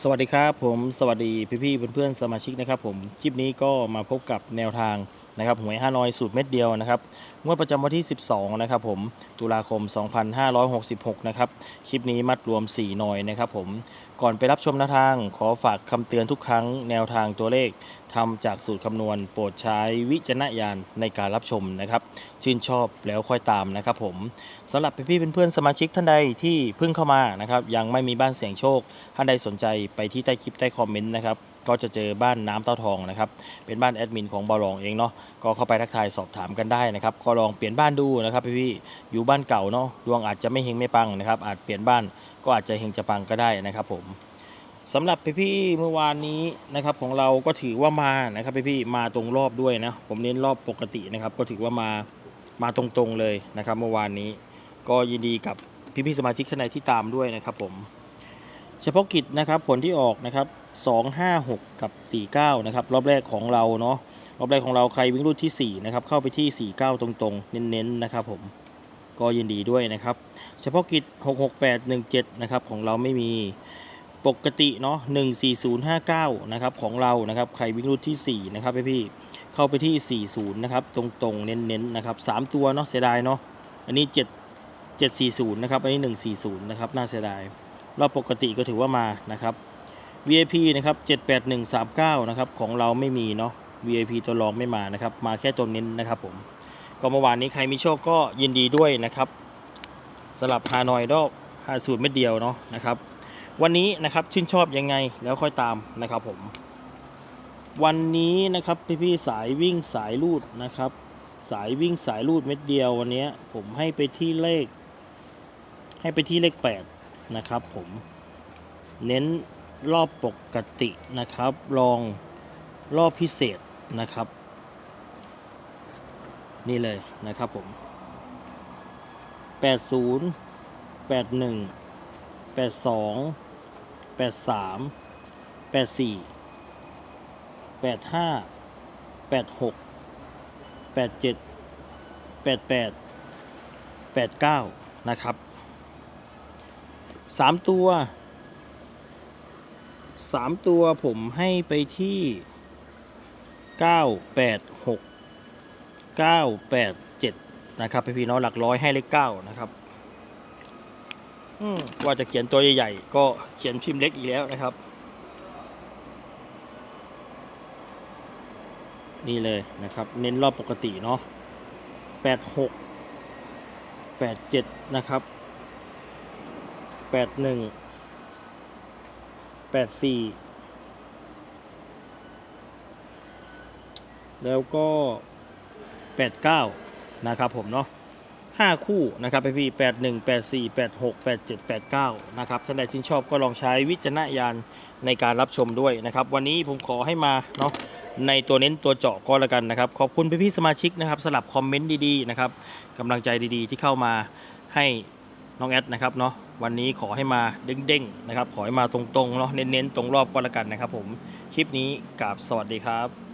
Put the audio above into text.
สวัสดีครับผมสวัสดีพี่ๆเพื่อนๆสมาชิกนะครับผมคลิปนี้ก็มาพบกับแนวทางนะครับหวยห้าน้อยสูตรเม็ดเดียวนะครับ งวดประจำวันที่ 12 นะครับผม ตุลาคม 2566 นะครับ คลิปนี้มัดรวม 4 หน่อยนะครับผม ก่อนไปรับชมแนวทาง ขอฝากคำเตือนทุกครั้งแนวทางตัวเลขทำจากสูตรคำนวณ โปรดใช้วิจารณญาณในการรับชมนะครับ ชื่นชอบแล้วค่อยตามนะครับผมสำหรับพี่ๆเพื่อนๆสมาชิกท่านใดที่เพิ่งเข้ามานะครับ ยังไม่มีบ้านเสียงโชค ท่านใดสนใจไปที่ใต้คลิปใต้คอมเมนต์นะครับก็จะเจอบ้านน้ำเต้าทองนะครับ เป็นบ้านแอดมินของบอลองเองเนาะ ก็เข้าไปทักทายสอบถามกันได้นะครับ ก็ลองเปลี่ยนบ้านดูนะครับพี่ๆอยู่บ้านเก่าเนาะดวงอาจจะไม่เฮงไม่ปังนะครับ อาจเปลี่ยนบ้านก็อาจจะเฮงจะปังก็ได้นะครับผมสำหรับพี่ๆเมื่อวานนี้นะครับของเราก็ถือว่ามานะครับพี่ๆมาตรงรอบด้วยนะผมเน้นรอบปกตินะครับ ก็ถือว่ามามาตรงๆเลยนะครับ เมื่อวานนี้ก็ยินดีกับพี่ๆสมาชิกข้างในที่ตามด้วยนะครับผมเฉพาะกิจนะครับผลที่ออกนะครับ256 กับ 49 นะครับ รอบแรกของเราเนาะ รอบแรกของเราใครวิ่งรุ่นที่ 4 นะครับ เข้าไปที่ 49 ตรงๆ เน้นๆนะครับผมก็ยินดีด้วยนะครับ เฉพาะกิจ 66817 นะครับ ของเราไม่มีปกติเนาะ14059 นะครับ ของเรานะครับใครวิ่งรุ่นที่ 4 นะครับพี่ๆเข้าไปที่ 40 นะครับ ตรงๆ เน้นๆนะครับ 3 ตัวเนาะเสียดายเนาะอันนี้ 7 740 นะครับ อันนี้ 140 นะครับ น่าเสียดายรอบปกติก็ถือว่ามานะครับ VIP นะครับ 78139 นะครับ ของเราไม่มีเนาะ VIP ตัวรองไม่มานะครับ มาแค่ตัวเน้นนะครับผม ก็เมื่อวานนี้ใครมีโชคก็ยินดีด้วยนะครับสลับฮานอยรอบหาสูตรเม็ดเดียวเนาะนะครับ วันนี้นะครับชื่นชอบยังไงแล้วค่อยตามนะครับผม วันนี้นะครับพี่ๆสายวิ่งสายลูดนะครับ สายวิ่งสายลูดเม็ดเดียววันนี้ผมให้ไปที่เลข ให้ไปที่เลข 8 นะครับผม เน้นรอบปกตินะครับ ลองรอบพิเศษ นะครับ นี่เลยนะครับผม 80 81 82 83 84 85 86 87 88 89 นะครับสามตัวสามตัวผมให้ไปที่ เก้าแปดหกเก้าแปดเจ็ดนะครับพี่พี่น้องหลักร้อยให้เลขเก้านะครับว่าจะเขียนตัวใหญ่ๆก็เขียนพิมพ์เล็กอีกแล้วนะครับ นี่เลยนะครับ เน้นรอบปกติเนาะแปดหกแปดเจ็ดนะครับแปดหนึ่งแปดสี่ แล้วก็แปดเก้านะครับผมเนาะห้าคู่นะครับพี่แปดหนึ่งแปดสี่แปดหกแปดเจ็ดแปดเก้านะครับท่านใดชื่นชอบก็ลองใช้วิจารณญาณในการรับชมด้วยนะครับ วันนี้ผมขอให้มาเนาะในตัวเน้นตัวเจาะก็แล้วกันนะครับ ขอบคุณพี่ๆสมาชิกนะครับสลับคอมเมนต์ดีๆนะครับกำลังใจดีๆ ที่เข้ามาให้น้องแอดนะครับเนาะวันนี้ขอให้มาเด้งๆนะครับ ขอให้มาตรงๆเนาะเน้นๆตรงรอบก็แล้วกันนะครับ ผมคลิปนี้กับสวัสดีครับ